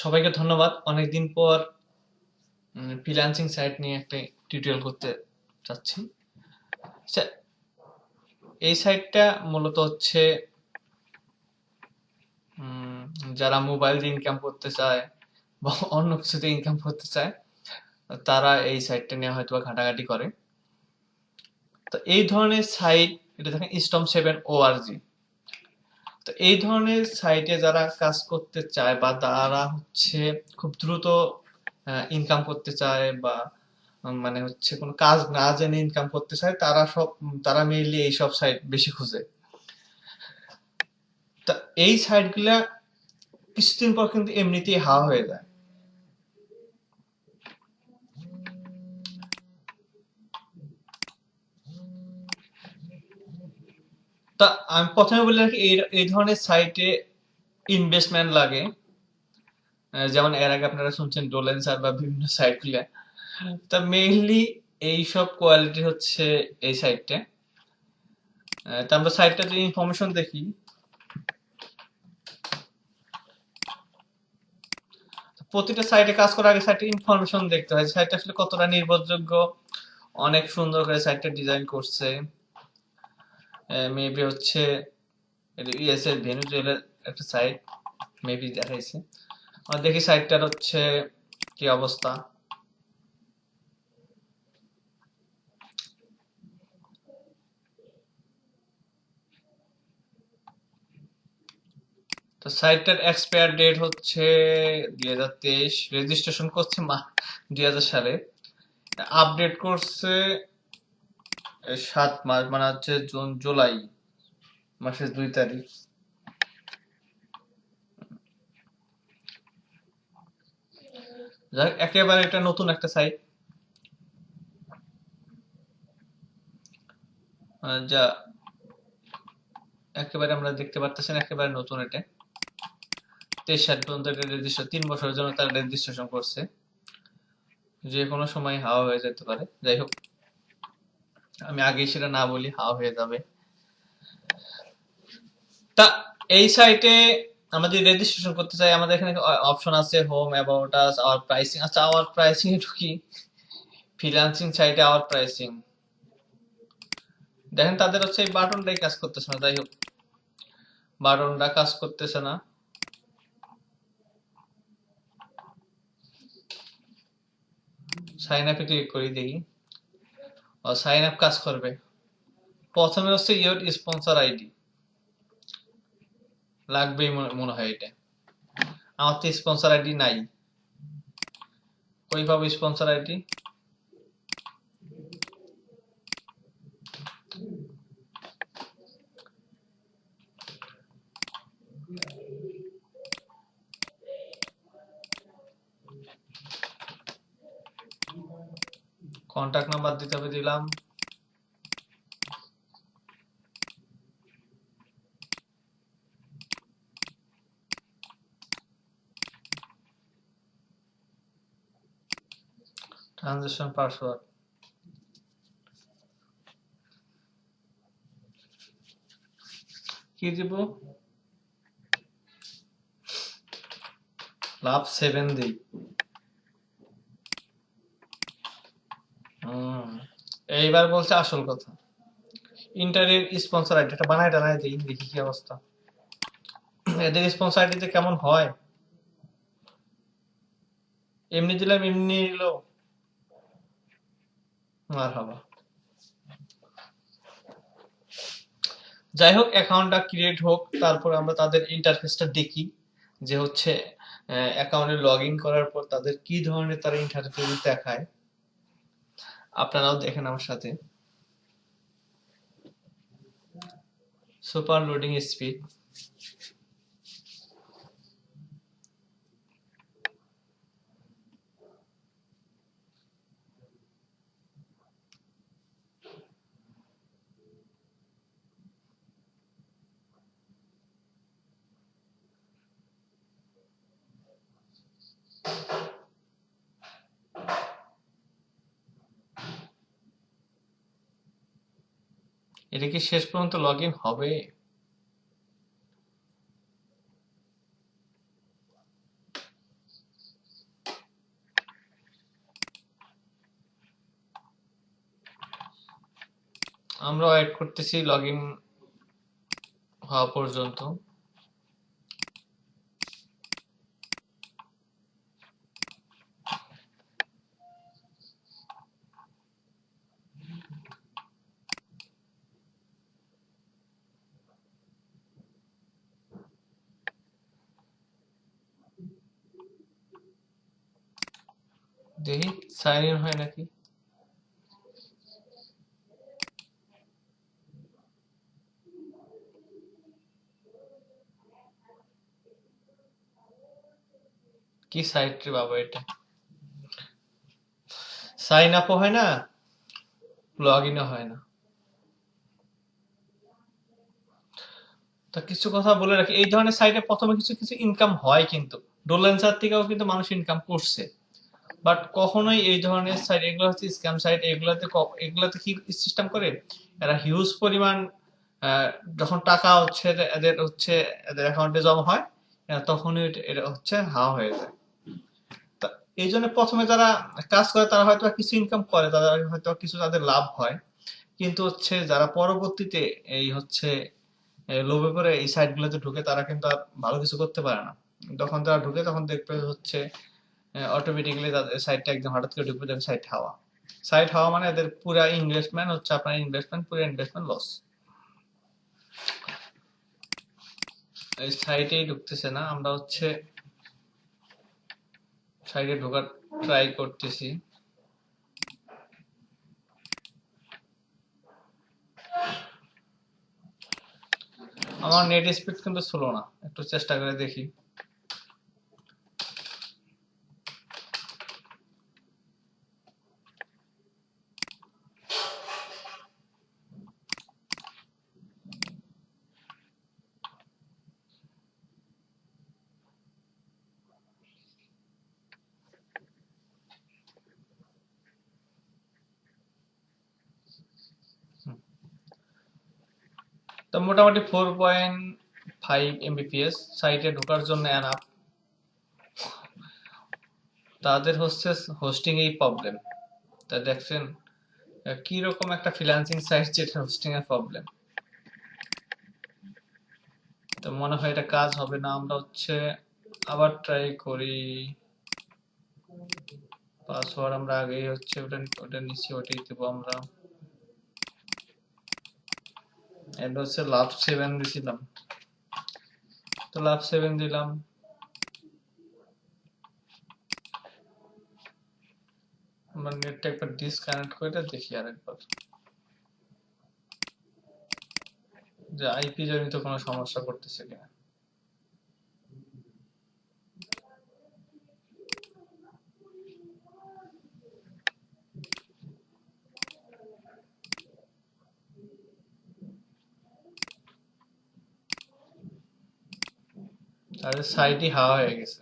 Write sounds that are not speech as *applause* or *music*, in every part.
সবাইকে ধন্যবাদ। অনেকদিন পর ফ্রিল্যান্সিং সাইট নিয়ে একটা টিউটোরিয়াল করতে চাচ্ছি আচ্ছা এই সাইটটা মূলত হচ্ছে যারা মোবাইল দিয়ে ইনকাম করতে চায় বা অন্য কিছুতে ইনকাম করতে চায়, তারা এই সাইটটা নিয়ে হয়তো ঘাটাঘাটি করে। তো এই ধরনের সাইট এটা দেখেন স্টম সেভেন ওআরজি তো এই ধরনের সাইটে যারা কাজ করতে চায় বা তারা হচ্ছে খুব দ্রুত ইনকাম করতে চায় বা মানে হচ্ছে কোনো কাজ না জেনে ইনকাম করতে চায়, তারা সব, তারা মেইনলি এই সব সাইট বেশি খুঁজে। তা এই সাইটগুলা কিছুদিন পর কিন্তু এমনিতেই হাওয়া হয়ে যায়। তা আমি প্রথমে বলে রাখি এই এই ধরনের সাইটে ইনভেস্টমেন্ট লাগে। যেমন এর আগে আপনারা শুনছেন ডোলেন্সার বা বিভিন্ন সাইটগুলো তা মেইনলি এইসব কোয়ালিটি হচ্ছে এই সাইটটা তা আমরা সাইটটা যদি ইনফরমেশন দেখি। প্রতিটা সাইটে কাজ করার আগে সাইটের ইনফরমেশন দেখতে হয় সাইটটা আসলে কতটা নির্ভরযোগ্য অনেক সুন্দর করে সাইটটা ডিজাইন করছে। মেবি হচ্ছে ইউএস এর ভেনুজুয়েলার একটা সাইট মেবি দেখাইছে। আমরা দেখি সাইটটার হচ্ছে কি অবস্থা। তো সাইটটার এক্সপায়ার ডেট হচ্ছে দুই হাজার তেইশ। রেজিস্ট্রেশন করছে দুই হাজার সালে। আপডেট করছে সাত মাস মানে হচ্ছে জুন, জুলাই মাসের দুই তারিখ। যাক, একেবারে একটা নতুন একটা সাইট যা একেবারে আমরা দেখতে পারতেছেন একেবারে নতুন এটা। তেইশ সাল পর্যন্ত রেজিস্ট্রেশন তিন বছরের জন্য তারা রেজিস্ট্রেশন করছে। যে কোনো সময় হাওয়া হয়ে যেতে পারে। যাই হোক। আমি আগেই সেটা না বলি, হাওয়া হয়ে যাবে। তা, এই সাইটে যদি রেজিস্ট্রেশন করতে চাই, আমাদের এখানে অপশন আছে home about us our pricing আচ্ছা আওয়ার প্রাইসিং এ ঢুকি ফ্রিল্যান্সিং সাইটে আওয়ার প্রাইসিং দেখেন, তাদের হচ্ছে এই বাটনটাই কাজ করতেছে না, যাই হোক। বাটনটা কাজ করতেছে না। সাইন আপে ক্লিক করি, দেখি। সাইন আপ কাজ করবে। প্রথমে হচ্ছে ইয়োর স্পন্সর আইডি লাগবেই মনে হয় এটা। আমার তো স্পন্সর আইডি নাই। কই পাবো স্পন্সর আইডি নাম্বার দিলাম। ট্রানজেকশন পাসওয়ার্ড কি দিব? লাভ সেভেন দিই হুম এইবার বলছে আসল কথা। ইন্টারের স্পন্সর আইডি এটা বানায় টানায় দিই, দেখি কি অবস্থা। এদের স্পন্সর আইডিতে কেমন হয়? এমনি দিলাম, এমনি এলো আর হবা যাই হোক অ্যাকাউন্টটা ক্রিয়েট হোক, তারপর আমরা তাদের ইন্টারফেসটা দেখি যে হচ্ছে অ্যাকাউন্টে লগ ইন করার পর তাদের কি ধরনের তারা ইন্টারফেস দেখায়। আপনারাও দেখেন আমার সাথে। সুপার লোডিং স্পিড এটা কি শেষ পর্যন্ত লগ ইন হবে? আমরা ওয়েট করতেছি লগ ইন হওয়া পর্যন্ত। দেখি সাইন ইন হয় নাকি? কি সাইট রে বাবা এটা? সাইন আপও হয় না লগ ইনও হয় না। তো কিছু কথা বলে রাখি, এই ধরনের সাইটে প্রথমে কিছু কিছু ইনকাম হয় কিন্তু। ডোলেন্সার থেকেও কিন্তু মানুষ ইনকাম করছে। বাট কখনোই এই ধরনের সাইট এগুলো হচ্ছে স্ক্যাম সাইট এগুলাতে এগুলাতে কি সিস্টেম করে? এরা হিউজ পরিমাণ যখন টাকা হচ্ছে, এদের হচ্ছে, এদের অ্যাকাউন্টে জমা হয় তখনই এটা হচ্ছে হাওয়া হয়ে যায়। এই জন্য প্রথমে যারা কাজ করে, তারা হয়তো কিছু ইনকাম করে তাদের হয়তো কিছু তাদের লাভ হয়। কিন্তু হচ্ছে যারা পরবর্তীতে এই হচ্ছে লোভে পড়ে এই সাইট গুলোতে ঢুকে, তারা কিন্তু আর ভালো কিছু করতে পারে না। যখন তারা ঢুকে, তখন দেখবে হচ্ছে অটোমেটিক্যালি তাদের সাইটটা একদম হঠাৎ করে ঢুকবে দেখবে সাইট হাওয়া। সাইট হাওয়া মানে এদের পুরা ইনভেস্টমেন্ট হচ্ছে আপনার ইনভেস্টমেন্ট পুরো ইনভেস্টমেন্ট লস এই সাইটেই ঢুকতেছে না, আমরা হচ্ছে সাইটে ঢোকার ট্রাই করতেছি। আমার নেট স্পিড কিন্তু স্লো না, একটু চেষ্টা করে দেখি তো মোটামুটি ফোর পয়েন্ট ফাইভ এমবিপিএস সাইটে ঢোকার জন্য অ্যানাপ তাদের হচ্ছে হোস্টিং এই প্রবলেম তা দেখছেন কি একটা ফ্রিল্যান্সিং সাইট যেটা হোস্টিং এর প্রবলেম তো মনে হয় এটা কাজ হবে না, আমরা হচ্ছে আবার ট্রাই করি। পাসওয়ার্ড আমরা আগেই হচ্ছে ওটা ওটা নিচ্ছি, ওটাই দেবো আমরা। এটা হচ্ছে লাভ সেভেন দিছিলাম। তো লাভ সেভেন দিলাম। আমার নেটটা একবার ডিসকানেক্ট করে দেখি আরেকবার। যে আইপি জনিত কোনো সমস্যা করতেছে কিনা। তাহলে সাইটই হাওয়া হয়ে গেছে।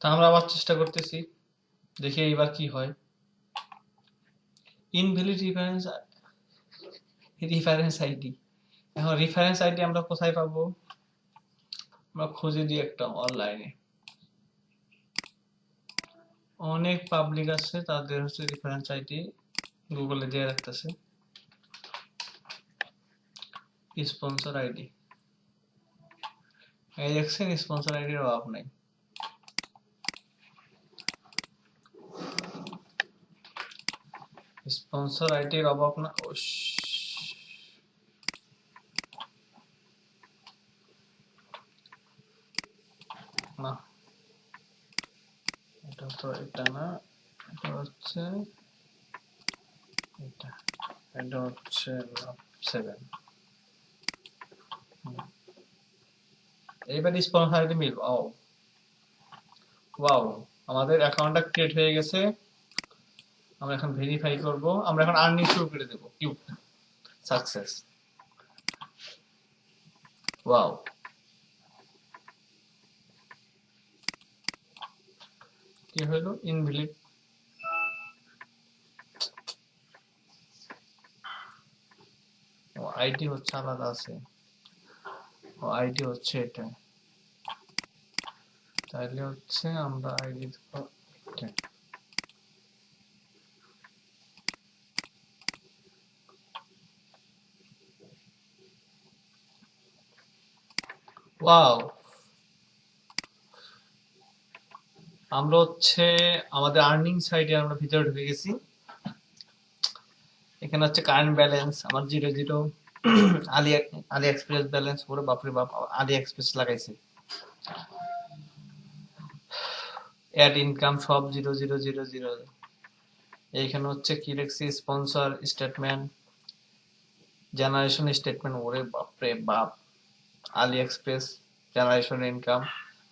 তা আমরা আবার চেষ্টা করতেছি, দেখি এইবার কি হয়। ইনভ্যালিড রিফারেন্স রিফারেন্স আইডি এখন রিফারেন্স আইডি আমরা কোথায় পাবো? আমরা খুঁজে দিই একটা অনলাইনে অনেক পাবলিক আছে, তাদের হচ্ছে রেফারেন্স আইডি গুগলে দিয়ে রাখতেছে। স্পন্সর আইডি এই দেখছেন স্পন্সর আইডির অভাব নাই। স্পন্সর আইডির অভাব না ও না এটা তো, এটা না, এটা হচ্ছে, এটা এটা হচ্ছে সেভেন এইবার স্পন্সর আইডি মিল ও। ওয়াও আমাদের অ্যাকাউন্টটা ক্রিয়েট হয়ে গেছে। আমরা এখন ভেরিফাই করব, আমরা এখন আর্নিং শুরু করে দেব। Q success wow die Hölle inwilligt. ID হচ্ছে আলাদা আছে ও আইডি হচ্ছে এটা তাহলে হচ্ছে আমরা আইডি এটা Wow. আমরা হচ্ছে আমাদের আর্নিং সাইডে আমরা ভিতরে ঢুকে গেছি। এখানে হচ্ছে কারেন্ট ব্যালেন্স আমার zero zero Ali AliExpress balance পুরো বাপরে বাপ, আলি এক্সপ্রেস লাগাইছে। অ্যাড ইনকাম সব জিরো জিরো জিরো জিরো এইখানে হচ্ছে কি লিখছি স্পন্সর স্টেটমেন্ট জেনারেশন স্টেটমেন্ট ওরে বাপরে বাপ। AliExpress generation income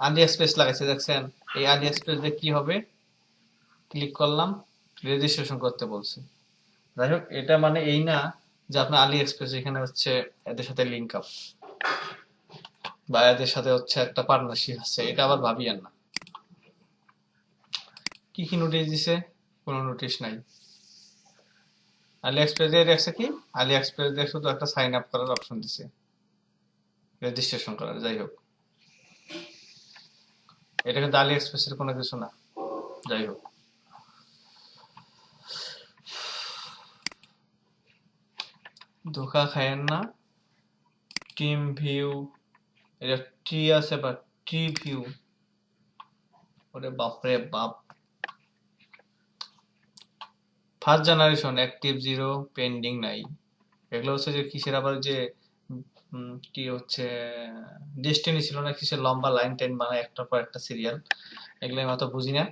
AliExpress লাগাইছে, দেখছেন? এই এক্সপ্রেস দিয়ে কি হবে? ক্লিক করলাম রেজিস্ট্রেশন করতে বলছে। যাই হোক, এটা মানে এই না যে আপনার আলি এক্সপ্রেস এখানে হচ্ছে এদের সাথে লিঙ্ক আপ বা এদের সাথে হচ্ছে একটা পার্টনারশিপ আছে, এটা আবার ভাবিয়েন না। কি কি নোটিশ দিছে? কোনো নোটিশ নাই। আলি এক্সপ্রেস দিয়ে দেখছে কি? আলি এক্সপ্রেস দিয়ে শুধু একটা সাইন আপ করার অপশন দিছে। রেজিস্ট্রেশন করার, যাই হোক। এটা কিন্তু আলি এক্সপ্রেসের কোনো কিছু না। যাই হোক। ধোকা খায়েন না। Team view. এটা টি আছে বা টি ভিউ। ওরে বাপরে বাপ। First generation active zero pending নাই। এগুলো হচ্ছে যে কিসের আবার যে কি হচ্ছে ডেস্টিনি ছিল না কিসের লম্বা লাইন টাইন বানায় একটার পর একটা সিরিয়াল এগুলো আমি অত বুঝি না।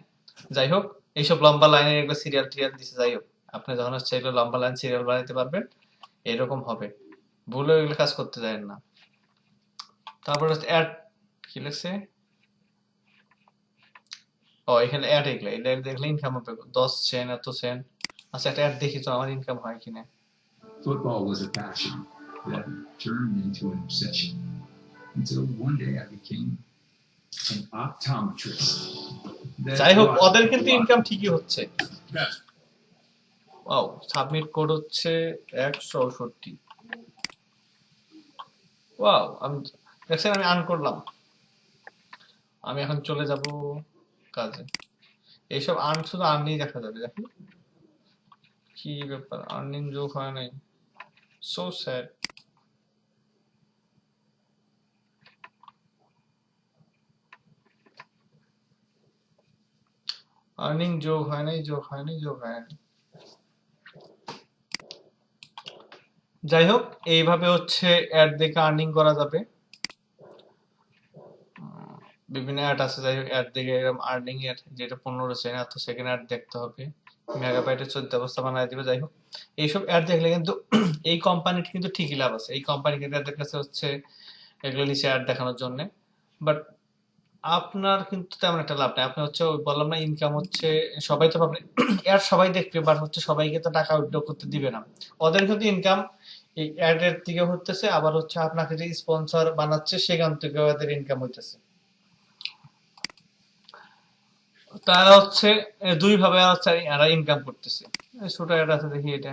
যাই হোক, এইসব লম্বা লাইনের এগুলো সিরিয়াল টিরিয়াল দিছে, যাই হোক। আপনি যখন হচ্ছে এগুলো লম্বা লাইন সিরিয়াল বানাইতে পারবেন, এরকম হবে। ভুলেও এগুলো কাজ করতে দেন না। তারপর হচ্ছে অ্যাড কি লিখছে? ও, এখানে অ্যাড এগুলো। এটা দেখলে ইনকাম হবে। দশ সেন এত সেন আচ্ছা একটা অ্যাড দেখি তো, আমার ইনকাম হয় কিনা। Football was a passion. That turned into an obsession until one day I became an optometrist. যাই হোক ওদের কিন্তু ইনকাম ঠিকই হচ্ছে. ওয়াও সাবমিট কোড হচ্ছে একশো চৌষট্টি ওয়াও আমি দেখছেন আমি আর্ন করলাম। আমি এখন চলে যাব কাজে। এইসব আর্ন শুধু আর্নই দেখা যাবে দেখুন। কি ব্যাপার আর্নিং যোগ হয় নাই। সো স্যাড আর্নিং যোগ হয় নাই যোগ হয় নাই যোগ হয় নাই। যাই হোক, এইভাবে হচ্ছে অ্যাড দেখে আর্নিং করা যাবে। বিভিন্ন অ্যাড আছে, যাই হোক অ্যাড দেখে এরকম আর্নিং এর, যেটা পনেরো সেকেন্ড এত সেকেন্ড অ্যাড দেখতে হবে। মেগাবাইটের চোদ্দ অবস্থা বানায় দিবে, যাই হোক। এইসব অ্যাড দেখলে কিন্তু *clears throat* এই কোম্পানিটি কিন্তু ঠিকই লাভ আছে। এই কোম্পানি কিন্তু এদের কাছে হচ্ছে এগুলো নিচে অ্যাড দেখানোর জন্য। বাট আপনার কিন্তু তেমন একটা লাভ নেই আপনি হচ্ছে বললাম না ইনকাম হচ্ছে, সবাই তো পাবে অ্যাড সবাই দেখবে বাট হচ্ছে সবাইকে তো টাকা উইথড্র করতে দিবে না ওদের কিন্তু ইনকাম এই অ্যাড এর থেকে হতেছে আবার হচ্ছে আপনাকে যে স্পন্সর বানাচ্ছে, সেখান থেকে ওদের ইনকাম হইতেছে তারা হচ্ছে দুই ভাবে হচ্ছে এরা ইনকাম করতেছে ছোট অ্যাড আছে, দেখি এটা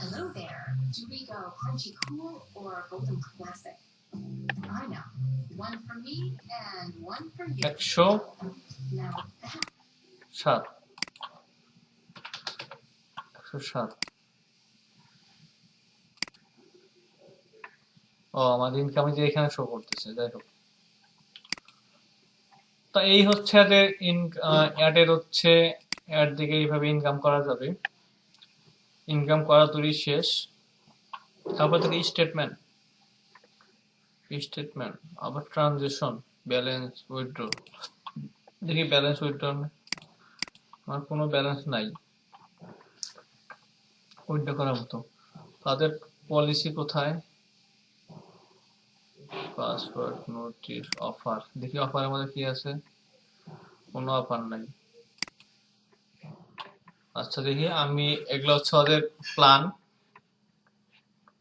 Hello there. Do we go crunchy cool or golden classic? I know. একশো সাত। একশো সাত। ও আমার ইনকাম যে এখানে শো করতেছে যাই হোক। তো এই হচ্ছে ইন অ্যাডের হচ্ছে অ্যাড দিকে এইভাবে ইনকাম করা যাবে। ইনকাম করা তুরি শেষ। তারপর থেকে স্টেটমেন্ট স্টেটমেন্ট আবার ট্রানজেকশন ব্যালেন্স উইথড্র দেখি ব্যালেন্স উইথড্র আমার কোনো ব্যালেন্স নাই। উইথড্র করার মতো। তাদের পলিসি কোথায়? পাসওয়ার্ড নোটিশ অফার দেখি অফারের মধ্যে কি আছে? কোনো অফার নাই। আচ্ছা দেখি, আমি এগুলো হচ্ছে ওদের প্ল্যান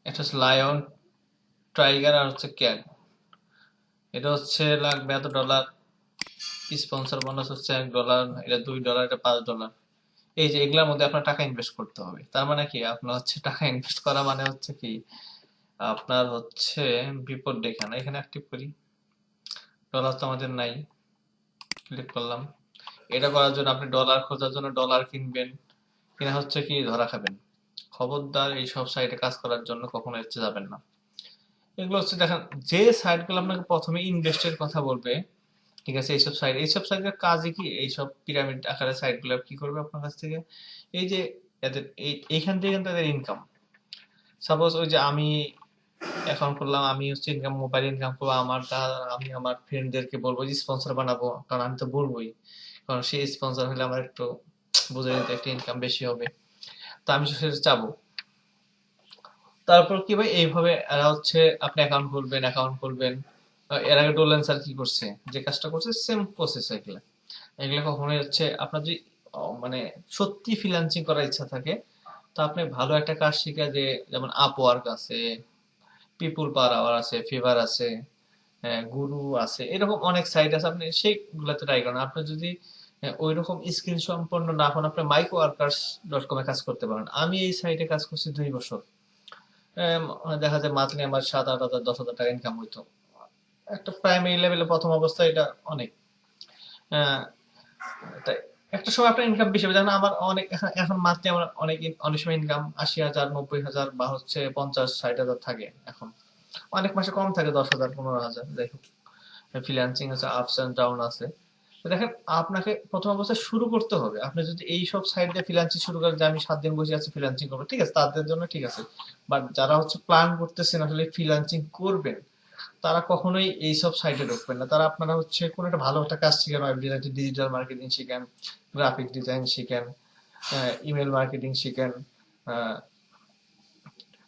হচ্ছে লায়ন টাইগার আর হচ্ছে ক্যাট এটা হচ্ছে লাগবে এত ডলার স্পন্সর বোনাস হচ্ছে এক ডলার এটা দুই ডলার এটা পাঁচ ডলার এই যে এগুলোর মধ্যে আপনার টাকা ইনভেস্ট করতে হবে। তার মানে কি? আপনার হচ্ছে টাকা ইনভেস্ট করা মানে হচ্ছে কি? আপনার হচ্ছে বিপদ ডেকে না এখানে অ্যাক্টিভ করি। ডলার তো আমাদের নাই। ক্লিক করলাম। এটা করার জন্য আপনি ডলার খোঁজার জন্য ডলার কিনবেন। কিনা হচ্ছে কি? ধরা খাবেন। খবরদার এই সব সাইটে কাজ করার জন্য কখনো হচ্ছে যাবেন না। এগুলো হচ্ছে দেখেন, যে সাইটগুলো আপনাকে প্রথমে ইনভেস্টের কথা বলবে, ঠিক আছে, এইসব সাইট এইসব সাইটের কাজই কি? এইসব পিরামিড আকারে সাইটগুলো কি করবে আপনার কাছ থেকে? এই যে এদের, এই, এইখান থেকে কিন্তু এদের ইনকাম সাপোজ ওই যে আমি এখন করলাম, আমি হচ্ছে ইনকাম মোবাইল ইনকাম করব, আমার আমি আমার ফ্রেন্ডদেরকে বলব যে স্পন্সর বানাবো, কারণ আমি তো বলবোই। কারণ সেই স্পন্সর হলে আমার একটু বুঝে নিতে একটা ইনকাম বেশি হবে। তো আমি সেটা চাবো। তারপর কি ভাই? এইভাবে এরা হচ্ছে আপনি অ্যাকাউন্ট খুলবেন অ্যাকাউন্ট খুলবেন। এর আগে ডোলেন স্যার কি করছে? যে কাজটা করছে সেম প্রসেস এগুলা। এগুলো কখনোই হচ্ছে আপনার যদি মানে সত্যি ফ্রিল্যান্সিং করার ইচ্ছা থাকে, তো আপনি ভালো একটা কাজ শিখে যে, যেমন আপওয়ার্ক আছে পিপুল পার আওয়ার আছে ফিভার আছে গুরু আছে, এরকম অনেক সাইট আছে আপনি সেইগুলোতে ট্রাই করেন। আপনি যদি ওই রকম স্কিল সম্পন্ন না হন, আপনি মাইক ওয়ার্কার্স ডট কমে কাজ করতে পারেন। আমি এই সাইটে কাজ করছি দুই বছর। দেখা যায় মান্থলি আমার সাত, আট হাজার, দশ হাজার টাকা ইনকাম হইতো। একটা প্রাইমারি লেভেলে প্রথম অবস্থায় এটা অনেক। তাই একটা সময় আপনার ইনকাম বেশি হবে। আমার অনেক, এখন মান্থলি আমার অনেক অনেক সময় ইনকাম আশি হাজার, নব্বই হাজার বা হচ্ছে পঞ্চাশ, ষাট হাজার থাকে এখন। অনেক মাসে কম থাকে দশ হাজার, পনেরো হাজার, যাই হোক। ফ্রিল্যান্সিং আছে আপস অ্যান্ড ডাউন আছে। তো দেখেন, আপনাকে প্রথম অবস্থায় শুরু করতে হবে। আপনি যদি এই সব সাইড দিয়ে ফ্রিল্যান্সিং শুরু করেন, যে আমি সাত দিন বসে আছি ফ্রিল্যান্সিং করব, ঠিক আছে, তাদের জন্য ঠিক আছে। বাট যারা হচ্ছে প্ল্যান করতেছেন আসলে ফ্রিল্যান্সিং করবেন, তারা কখনোই এইসব সাইটে ঢুকবেন না। তারা আপনারা হচ্ছে কোনো একটা ভালো একটা কাজ শিখেন ওয়েব ডিজাইন ডিজিটাল মার্কেটিং শিখেন গ্রাফিক ডিজাইন শিখেন ইমেল মার্কেটিং শিখেন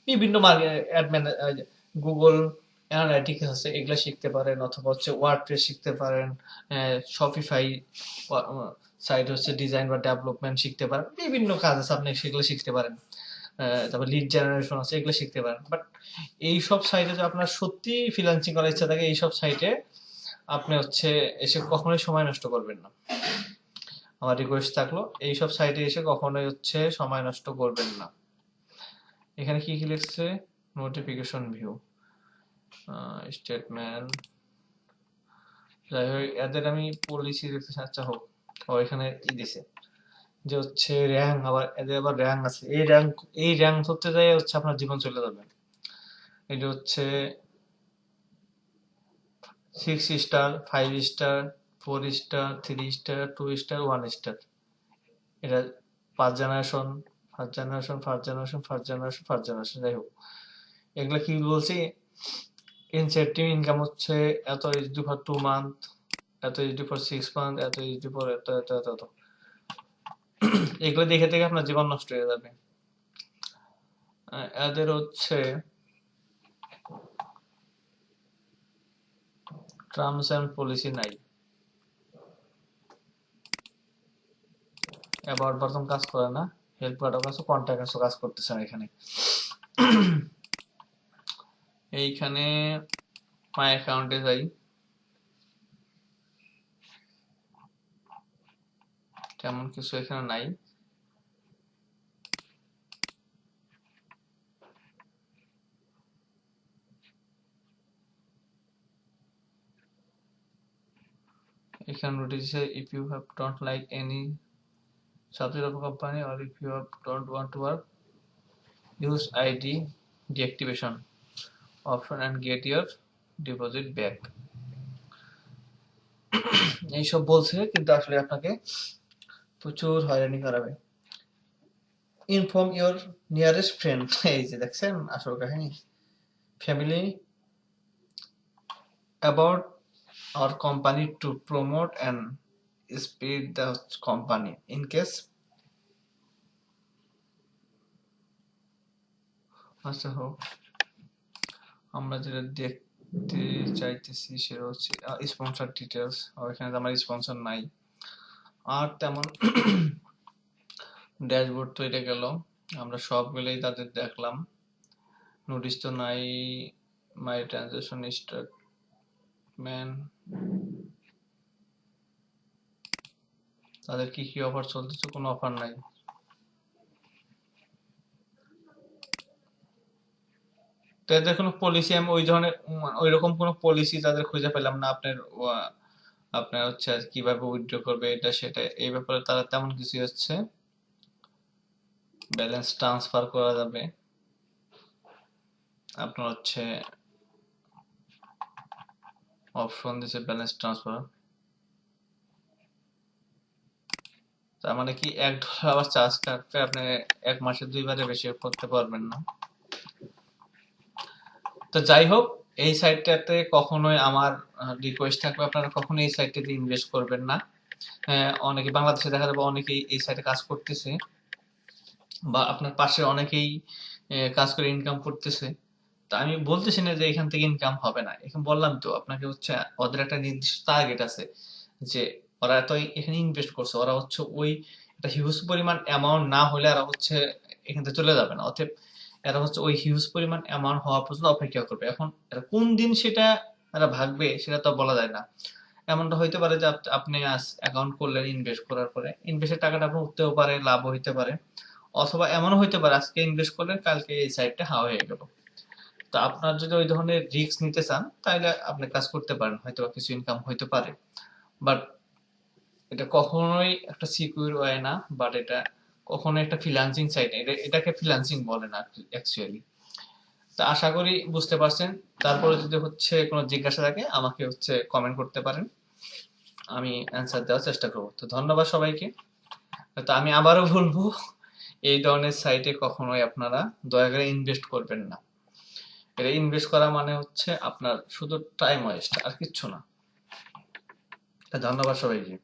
বিভিন্ন গুগল অ্যানালাইটিক্স আছে এগুলো শিখতে পারেন অথবা হচ্ছে ওয়ার্ডপ্রেস শিখতে পারেন শপিফাই সাইট হচ্ছে ডিজাইন বা ডেভেলপমেন্ট শিখতে পারেন, বিভিন্ন কাজ আছে আপনি সেগুলো শিখতে পারেন। তারপর লিড জেনারেশন আছে, এগুলো শিখতে পারেন। বাট এইসব সাইটে যদি আপনার সত্যি ফ্রিল্যান্সিং করার ইচ্ছা থাকে এই সব সাইটে আপনি হচ্ছে এসে কখনোই সময় নষ্ট করবেন না। আমার রিকোয়েস্ট থাকল, এইসব সাইটে এসে কখনোই হচ্ছে সময় নষ্ট করবেন না। এখানে কি কি লিখছে? নোটিফিকেশন ভিউ স্টেটমেন্ট যাই হোক এদের আমি পলিসি দেখতে হোক দিছে। যে হচ্ছে র্যাঙ্ক, আবার এদের আবার র্যাঙ্ক আছে। এই র্যাঙ্ক এই র্যাঙ্ক ধরতে যাই হচ্ছে আপনার জীবন চলে যাবে। এটা হচ্ছে six star five star four star three star two star one star এটা পাঁচ generation first generation first generation first generation first generation যাই হোক। এগুলো কি বলছি? ইনসেন্টিভ ইনকাম হচ্ছে এত এইচডি ফর টু মান্থ এত এইচডি ফর সিক্স মান্থ এত এইচডি ফর এত এত এত এত। এগুলো দেখে দেখে আপনার জীবন নষ্ট হয়ে যাবে। এদের হচ্ছে টার্মস অ্যান্ড পলিসি নাই। অ্যাবাউট প্রথম কাজ করে না হেল্প কার্ডও কাছে কন্ট্যাক্ট কাজ করতেছে না এখানে। এইখানে মাই অ্যাকাউন্টে যাই তেমন কিছু এখানে নাই এখানে notice if you have don't like any subject of a company or if you have don't want to work use id deactivation option and get your deposit back এইসব বলছে, কিন্তু আসলে আপনাকে প্রচুর হয়রানি করাবে। ইনফর্ম ইউর নিয়ারেস্ট ফ্রেন্ড এই যে দেখছেন, আসল কাহিনী। Family about our company to promote and speed the company in case আচ্ছা হোক। আমরা যেটা দেখতে চাইতেছি সেটা হচ্ছে স্পন্সর ডিটেলস এখানে আমার স্পন্সর নাই। আর তেমন ড্যাশবোর্ড তো এটা গেল। আমরা সবগুলোই তাদের দেখলাম। নোটিশ তো নাই মাই ট্রানজাকশন স্টেটমেন্ট তাদের কি কি অফার চলতেছে? কোনো অফার নাই। তো এদের কোনো পলিসি আমি ওই ধরনের ওই রকম কোনো পলিসি তাদের খুঁজে পেলাম না। আপনার আপনার হচ্ছে কীভাবে উইথড্র করবে এটা, সেটা, এই ব্যাপারে তারা তেমন কিছু হচ্ছে ব্যালেন্স ট্রান্সফার করা যাবে। আপনার হচ্ছে অপশন দিছে ব্যালেন্স ট্রান্সফার তার মানে কি এক ডলার আবার চার্জ কাটবে আপনি এক মাসে দুইবারে বেশি করতে পারবেন না। তো যাই হোক এই সাইটটাতে কখনোই আমার রিকোয়েস্ট থাকবে। আপনারা কখনোই এই সাইটটাতে ইনভেস্ট করবেন না। হ্যাঁ, অনেকে বাংলাদেশে দেখা যাবে অনেকেই এই সাইটে কাজ করতেছে বা আপনার পাশে অনেকেই কাজ করে ইনকাম করতেছে। তা আমি বলতেছি না যে এখান থেকে ইনকাম হবে না। এখন বললাম তো আপনাকে হচ্ছে ওদের একটা নির্দিষ্ট টার্গেট আছে যে ওরা তো এখানে ইনভেস্ট করছে। ওরা হচ্ছে ওই একটা হিউজ পরিমাণ অ্যামাউন্ট না হলে এরা হচ্ছে এখান থেকে চলে যাবে না। অতএব এরা হচ্ছে ওই হিউজ পরিমাণ অ্যামাউন্ট হওয়া পর্যন্ত অপেক্ষা করবে। এখন কোন দিন সেটা এরা ভাগবে সেটা তো বলা যায় না। এমনটা হইতে পারে যে আপনি আজ অ্যাকাউন্ট করলেন ইনভেস্ট করার পরে। ইনভেস্টের টাকাটা আপনার উঠতেও পারে লাভ হইতে পারে। অথবা এমনও হইতে পারে, আজকে ইনভেস্ট করলেন, কালকে এই সাইডটা হাওয়া হয়ে গেল। তো আপনার যদি ওই ধরনের রিস্ক নিতে চান, তাহলে আপনি কাজ করতে পারেন হয়তো বা কিছু ইনকাম হইতে পারে। বাট এটা কখনোই একটা সিকিউর ওয়ে না বাট এটা কখনোই একটা ফ্রিল্যান্সিং সাইট এটা, এটাকে ফ্রিল্যান্সিং বলে না অ্যাকচুয়ালি তো আশা করি বুঝতে পারছেন। তারপরে যদি হচ্ছে কোনো জিজ্ঞাসা থাকে, আমাকে হচ্ছে কমেন্ট করতে পারেন। আমি অ্যান্সার দেওয়ার চেষ্টা করব। তো ধন্যবাদ সবাইকে। তো আমি আবারও বলব, এই ধরনের সাইটে কখনোই আপনারা দয়া করে ইনভেস্ট করবেন না। এটা ইনভেস্ট করা মানে হচ্ছে আপনার শুধু টাইম ওয়েস্ট আর কিচ্ছু না। ধন্যবাদ সবাইকে।